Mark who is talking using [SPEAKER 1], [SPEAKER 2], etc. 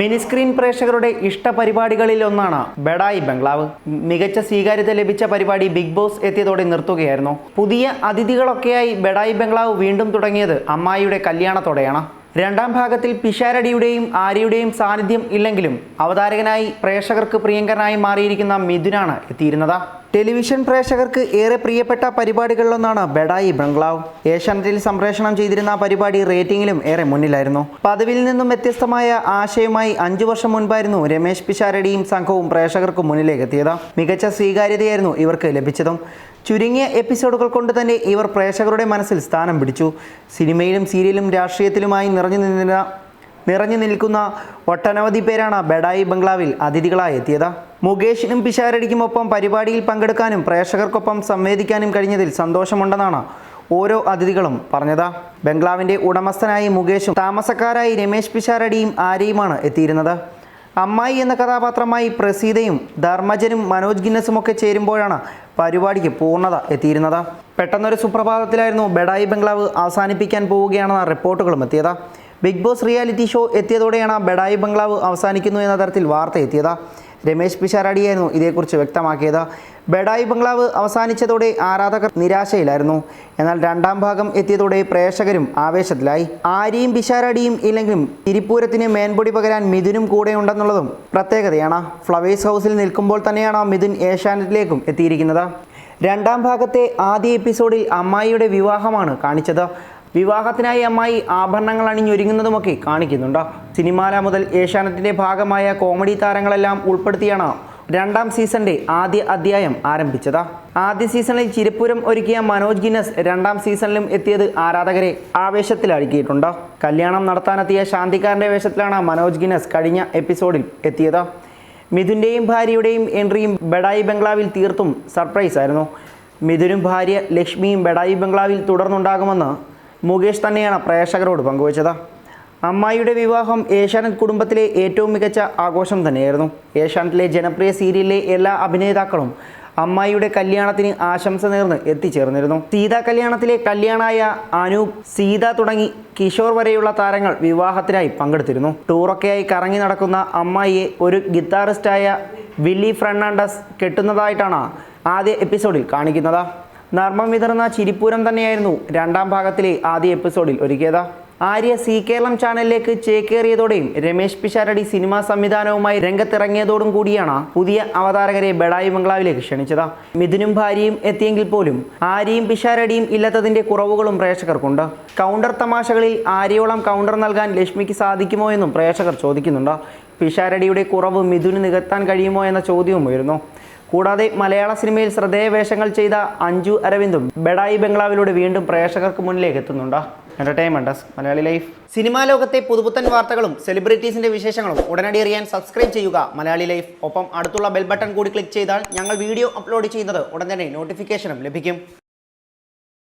[SPEAKER 1] Mini screen പ്രേക്ഷകരുടെ ഇഷ്ട പരിപാടികളിൽ ഒന്നാണ് ബഡായി ബംഗ്ലാവ്. മികച്ച സ്വീകാര്യത ലഭിച്ച പരിപാടി ബിഗ് ബോസ് എത്തിയതോടെ നിർത്തുകയായിരുന്നു. പുതിയ അതിഥികളൊക്കെയായി ബഡായി ബംഗ്ലാവ് വീണ്ടും തുടങ്ങിയത് അമ്മായിയുടെ കല്യാണത്തോടെയാണ്. രണ്ടാം ഭാഗത്തിൽ പിഷാരടിയുടെയും ആര്യയുടെയും സാന്നിധ്യം ഇല്ലെങ്കിലും അവതാരകനായി പ്രേക്ഷകർക്ക് പ്രിയങ്കരനായി മാറിയിരിക്കുന്ന മിഥുനാണ് എത്തിയിരുന്നത്. ടെലിവിഷൻ പ്രേക്ഷകർക്ക് ഏറെ പ്രിയപ്പെട്ട പരിപാടികളിലൊന്നാണ് ബെഡായി ബംഗ്ലാവ്. ഏഷ്യാനെറ്റിൽ സംപ്രേഷണം ചെയ്തിരുന്ന പരിപാടി റേറ്റിംഗിലും ഏറെ മുന്നിലായിരുന്നു. പതിവിൽ നിന്നും വ്യത്യസ്തമായ ആശയവുമായി അഞ്ചു വർഷം മുൻപായിരുന്നു രമേശ് പിഷാരടിയും സംഘവും പ്രേക്ഷകർക്ക് മുന്നിലേക്ക് എത്തിയത് മികച്ച സ്വീകാര്യതയായിരുന്നു ഇവർക്ക് ലഭിച്ചതും. ചുരുങ്ങിയ എപ്പിസോഡുകൾ കൊണ്ട് തന്നെ ഇവർ പ്രേക്ഷകരുടെ മനസ്സിൽ സ്ഥാനം പിടിച്ചു. സിനിമയിലും സീരിയലും രാഷ്ട്രീയത്തിലുമായി നിറഞ്ഞു നിന്ന നിറഞ്ഞു നിൽക്കുന്ന ഒട്ടനവധി പേരാണ് ബഡായി ബംഗ്ലാവിൽ അതിഥികളായി എത്തിയത്. മുകേഷിനും പിഷാരടിക്കുമൊപ്പം പരിപാടിയിൽ പങ്കെടുക്കാനും പ്രേക്ഷകർക്കൊപ്പം സംവേദിക്കാനും കഴിഞ്ഞതിൽ സന്തോഷമുണ്ടെന്നാണ് ഓരോ അതിഥികളും പറഞ്ഞത്. ബംഗ്ലാവിന്റെ ഉടമസ്ഥനായി മുകേഷും താമസക്കാരായി രമേശ് പിഷാരടിയും ആര്യയുമാണ് എത്തിയിരുന്നത്. അമ്മായി എന്ന കഥാപാത്രമായി പ്രസീതയും ധർമ്മജനും മനോജ് ഗിന്നസും ഒക്കെ ചേരുമ്പോഴാണ് പരിപാടിക്ക് പൂർണത എത്തിയിരുന്നത്. പെട്ടെന്നൊരു സുപ്രഭാതത്തിലായിരുന്നു ബഡായി ബംഗ്ലാവ് അവസാനിപ്പിക്കാൻ പോവുകയാണെന്ന റിപ്പോർട്ടുകളും എത്തിയത്. ബിഗ് ബോസ് റിയാലിറ്റി ഷോ എത്തിയതോടെയാണ് ബഡായി ബംഗ്ലാവ് അവസാനിക്കുന്നു എന്ന തരത്തിൽ വാർത്ത എത്തിയത്. രമേശ് പിഷാരടിയായിരുന്നു ഇതേക്കുറിച്ച് വ്യക്തമാക്കിയത്. ബഡായി ബംഗ്ലാവ് അവസാനിച്ചതോടെ ആരാധകർ നിരാശയിലായിരുന്നു. എന്നാൽ രണ്ടാം ഭാഗം എത്തിയതോടെ പ്രേക്ഷകരും ആവേശത്തിലായി. ആര്യയും പിഷാരടിയും ഇല്ലെങ്കിലും തിരുപ്പൂരത്തിന് മേൻപൊടി പകരാൻ മിഥുനും കൂടെ ഉണ്ടെന്നുള്ളതും പ്രത്യേകതയാണ്. ഫ്ലവേഴ്സ് ഹൗസിൽ നിൽക്കുമ്പോൾ തന്നെയാണ് മിഥുൻ ഏഷ്യാനെറ്റിലേക്കും എത്തിയിരിക്കുന്നത്. രണ്ടാം ഭാഗത്തെ ആദ്യ എപ്പിസോഡിൽ അമ്മായിയുടെ വിവാഹമാണ് കാണിച്ചത്. വിവാഹത്തിനായി അമ്മായി ആഭരണങ്ങൾ അണിഞ്ഞൊരുങ്ങുന്നതുമൊക്കെ കാണിക്കുന്നുണ്ട്. സിനിമാല മുതൽ ഏഷ്യാനെറ്റിന്റെ ഭാഗമായ കോമഡി താരങ്ങളെല്ലാം ഉൾപ്പെടുത്തിയാണ് രണ്ടാം സീസണിന്റെ ആദ്യ അധ്യായം ആരംഭിച്ചത്. ആദ്യ സീസണിൽ ചിരപ്പുരം ഒരുക്കിയ മനോജ് ഗിന്നസ് രണ്ടാം സീസണിലും എത്തിയത് ആരാധകരെ ആവേശത്തിലഴുകിയിട്ടുണ്ട് കല്യാണം നടത്താനെത്തിയ ശാന്തിക്കാരന്റെ വേഷത്തിലാണ് മനോജ് ഗിന്നസ് കഴിഞ്ഞ എപ്പിസോഡിൽ എത്തിയത്. മിഥുന്റെയും ഭാര്യയുടെയും എൻട്രിയും ബഡായി ബംഗ്ലാവിൽ തീർത്തും സർപ്രൈസ് ആയിരുന്നു മിഥുനും ഭാര്യ ലക്ഷ്മിയും ബഡായി ബംഗ്ലാവിൽ തുടർന്നുണ്ടാകുമെന്ന് മുകേഷ് തന്നെയാണ് പ്രേക്ഷകരോട് പങ്കുവച്ചത്. അമ്മായിയുടെ വിവാഹം ഏഷ്യാനെറ്റ് കുടുംബത്തിലെ ഏറ്റവും മികച്ച ആഘോഷം തന്നെയായിരുന്നു. ഏഷ്യാനെറ്റിലെ ജനപ്രിയ സീരിയലിലെ എല്ലാ അഭിനേതാക്കളും അമ്മായിയുടെ കല്യാണത്തിന് ആശംസ നേർന്ന് എത്തിച്ചേർന്നിരുന്നു. സീത കല്യാണത്തിലെ കല്യാണായ അനൂപ് സീത തുടങ്ങി കിഷോർ വരെയുള്ള താരങ്ങൾ വിവാഹത്തിനായി പങ്കെടുത്തിരുന്നു. ടൂറൊക്കെയായി കറങ്ങി നടക്കുന്ന അമ്മായിയെ ഒരു ഗിത്താറിസ്റ്റായ വില്ലി ഫെർണാണ്ടസ് കെട്ടുന്നതായിട്ടാണ് ആദ്യ എപ്പിസോഡിൽ കാണിക്കുന്നത്. നർമ്മം വിതറുന്ന ചിരിപ്പൂരം തന്നെയായിരുന്നു രണ്ടാം ഭാഗത്തിലെ ആദ്യ എപ്പിസോഡിൽ ഒരുക്കിയത്. ആര്യ സി കേരളം ചാനലിലേക്ക് ചേക്കേറിയതോടെയും രമേശ് പിഷാരടി സിനിമാ സംവിധാനവുമായി രംഗത്തിറങ്ങിയതോടും കൂടിയാണ് പുതിയ അവതാരകരെ ബഡായി ബംഗ്ലാവിലേക്ക് ക്ഷണിച്ചത്. മിഥുനും ഭാര്യയും എത്തിയെങ്കിൽ പോലും ആര്യയും പിഷാരടിയും ഇല്ലാത്തതിന്റെ കുറവുകളും പ്രേക്ഷകർക്കുണ്ട്. കൗണ്ടർ തമാശകളിൽ ആര്യോളം കൗണ്ടർ നൽകാൻ ലക്ഷ്മിക്ക് സാധിക്കുമോ എന്നും പ്രേക്ഷകർ ചോദിക്കുന്നുണ്ട്. പിഷാരടിയുടെ കുറവ് മിഥുന് നികത്താൻ കഴിയുമോ എന്ന ചോദ്യവും ഉയരുന്നു കൂടാതെ മലയാള സിനിമയിൽ ശ്രദ്ധേയ വേഷങ്ങൾ ചെയ്ത അഞ്ജു അരവിന്ദും ബെഡായി ബംഗ്ലാവിലൂടെ വീണ്ടും പ്രേക്ഷകർക്ക് മുന്നിലേക്ക് എത്തുന്നുണ്ട്. എന്റർടൈൻമെന്റ് മലയാളി ലൈഫ് സിനിമാ ലോകത്തെ പുതുപുത്തൻ വാർത്തകളും സെലിബ്രിറ്റീസിന്റെ വിശേഷങ്ങളും ഉടനടി അറിയാൻ സബ്സ്ക്രൈബ് ചെയ്യുക മലയാളി ലൈഫ് ഒപ്പം അടുത്തുള്ള ബെൽ ബട്ടൺ കൂടി ക്ലിക്ക് ചെയ്താൽ ഞങ്ങൾ വീഡിയോ അപ്ലോഡ് ചെയ്യുന്നത് ഉടൻ തന്നെ നോട്ടിഫിക്കേഷനും ലഭിക്കും.